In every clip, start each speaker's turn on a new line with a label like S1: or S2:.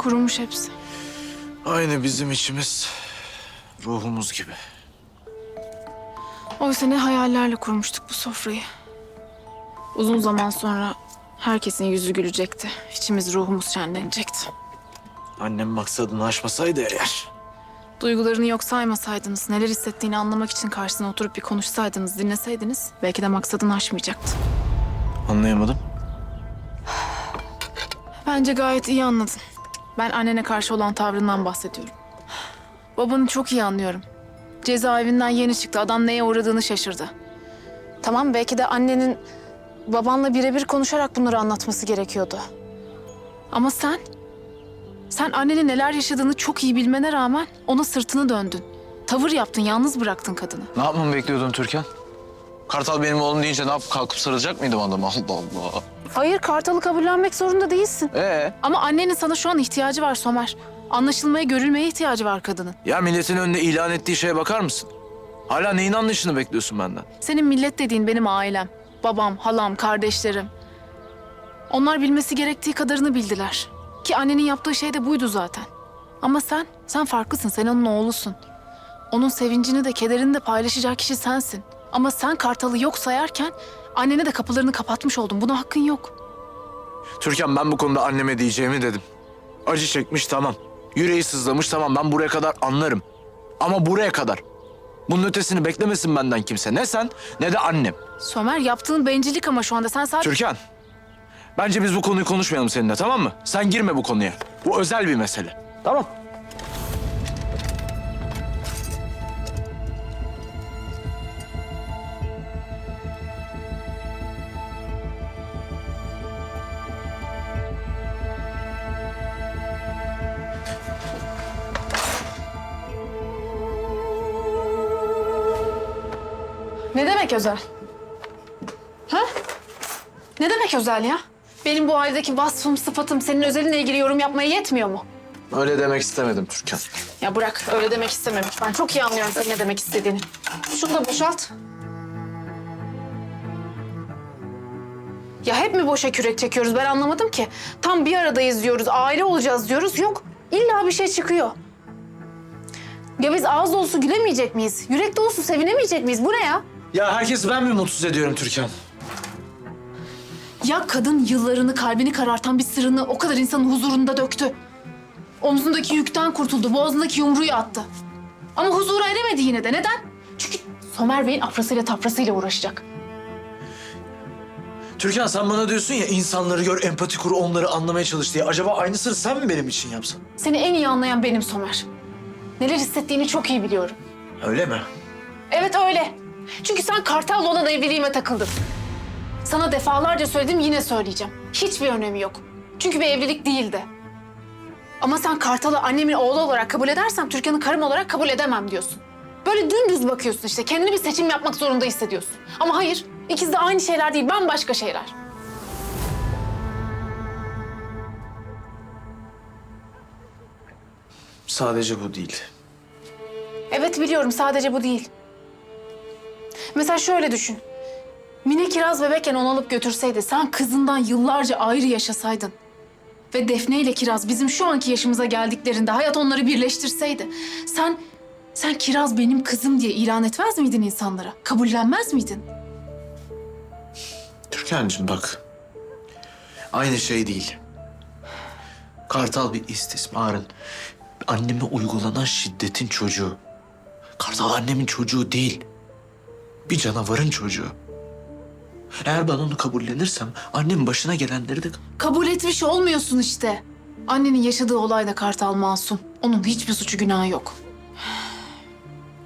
S1: Kurumuş hepsi.
S2: Aynı bizim içimiz, ruhumuz gibi.
S1: Oysa ne hayallerle kurmuştuk bu sofrayı. Uzun zaman sonra herkesin yüzü gülecekti. İçimiz ruhumuz şenlenecekti.
S2: Annem maksadını aşmasaydı eğer.
S1: Duygularını yok saymasaydınız, neler hissettiğini anlamak için karşısına oturup bir konuşsaydınız, dinleseydiniz... ...belki de maksadını aşmayacaktı.
S2: Anlayamadım.
S1: Bence gayet iyi anladın. Ben annene karşı olan tavrından bahsediyorum. Babanı çok iyi anlıyorum. Cezaevinden yeni çıktı. Adam neye uğradığını şaşırdı. Tamam belki de annenin babanla birebir konuşarak bunları anlatması gerekiyordu. Ama sen, sen annenin neler yaşadığını çok iyi bilmene rağmen ona sırtını döndün. Tavır yaptın, yalnız bıraktın kadını.
S2: Ne yapmamı bekliyordun Türkan? Kartal benim oğlum deyince ne yapıp kalkıp sarılacak mıydım adama? Allah Allah.
S1: Hayır, Kartal'ı kabullenmek zorunda değilsin.
S2: Ee?
S1: Ama annenin sana şu an ihtiyacı var Somer. Anlaşılmaya, görülmeye ihtiyacı var kadının.
S2: Ya milletin önünde ilan ettiği şeye bakar mısın? Hala neyin anlayışını bekliyorsun benden?
S1: Senin millet dediğin benim ailem. Babam, halam, kardeşlerim. Onlar bilmesi gerektiği kadarını bildiler. Ki annenin yaptığı şey de buydu zaten. Ama sen, sen farklısın. Sen onun oğlusun. Onun sevincini de kederini de paylaşacak kişi sensin. Ama sen Kartal'ı yok sayarken annene de kapılarını kapatmış oldun. Buna hakkın yok.
S2: Türkan ben bu konuda anneme diyeceğimi dedim. Acı çekmiş tamam. Yüreği sızlamış tamam ben buraya kadar anlarım. Ama buraya kadar. Bunun ötesini beklemesin benden kimse. Ne sen ne de annem.
S1: Somer yaptığın bencillik ama şu anda sen sadece...
S2: Türkan. Bence biz bu konuyu konuşmayalım seninle tamam mı? Sen girme bu konuya. Bu özel bir mesele. Tamam.
S1: Ne demek özel? Ha? Ne demek özel ya? Benim bu ailedeki vasfım, sıfatım senin özelinle ilgili yorum yapmaya yetmiyor mu?
S2: Öyle demek istemedim Türkan.
S1: Ya bırak, öyle demek istememiş. Ben çok iyi anlıyorum senin ne demek istediğini. Şunu da boşalt. Ya hep mi boşa kürek çekiyoruz ben anlamadım ki. Tam bir aradayız diyoruz, aile olacağız diyoruz. Yok, illa bir şey çıkıyor. Ya biz ağız dolusu gülemeyecek miyiz? Yürek dolusu sevinemeyecek miyiz? Bu ne ya?
S2: Ya herkes ben mi mutsuz ediyorum Türkan?
S1: Ya kadın yıllarını, kalbini karartan bir sırrını o kadar insanın huzurunda döktü. Omzundaki yükten kurtuldu, boğazındaki yumruğu attı. Ama huzura eremedi yine de. Neden? Çünkü Somer Bey'in afrasıyla tafrasıyla uğraşacak.
S2: Türkan sen bana diyorsun ya insanları gör, empati kur, onları anlamaya çalış diye. Acaba aynısını sen mi benim için yapsan?
S1: Seni en iyi anlayan benim Somer. Neler hissettiğini çok iyi biliyorum.
S2: Öyle mi?
S1: Evet öyle. Çünkü sen Kartal'la olan evliliğime takıldın. Sana defalarca söyledim yine söyleyeceğim. Hiçbir önemi yok. Çünkü bir evlilik değildi. Ama sen Kartal'ı annemin oğlu olarak kabul edersem Türkan'ı karım olarak kabul edemem diyorsun. Böyle dümdüz bakıyorsun işte. Kendini bir seçim yapmak zorunda hissediyorsun. Ama hayır. ikisi de aynı şeyler değil. Bambaşka şeyler.
S2: Sadece bu değil.
S1: Evet biliyorum sadece bu değil. Mesela şöyle düşün. Mine Kiraz bebekken onu alıp götürseydi sen kızından yıllarca ayrı yaşasaydın. Ve Defne ile Kiraz bizim şu anki yaşımıza geldiklerinde hayat onları birleştirseydi. Sen, sen Kiraz benim kızım diye ilan etmez miydin insanlara? Kabullenmez miydin?
S2: Türkan'cığım bak. Aynı şey değil. Kartal bir istismarın, anneme uygulanan şiddetin çocuğu. Kartal annemin çocuğu değil. Bir canavarın çocuğu. Eğer ben onu kabullenirsem annemin başına gelenleri de...
S1: Kabul etmiş olmuyorsun işte. Annenin yaşadığı olayda Kartal masum. Onun hiçbir suçu günahı yok.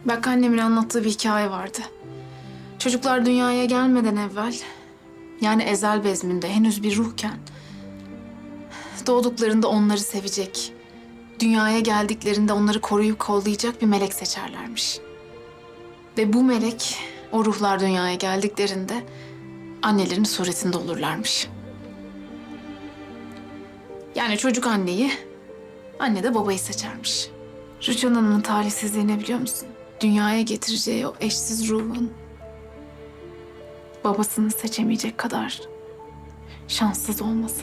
S1: Bak annemin anlattığı bir hikaye vardı. Çocuklar dünyaya gelmeden evvel, yani ezel bezminde henüz bir ruhken... ...doğduklarında onları sevecek, dünyaya geldiklerinde onları koruyup kollayacak bir melek seçerlermiş. Ve bu melek, o ruhlar dünyaya geldiklerinde annelerin suretinde olurlarmış. Yani çocuk anneyi, anne de babayı seçermiş. Rüçhan Hanım'ın talihsizliği ne biliyor musun? Dünyaya getireceği o eşsiz ruhun babasını seçemeyecek kadar şanssız olması.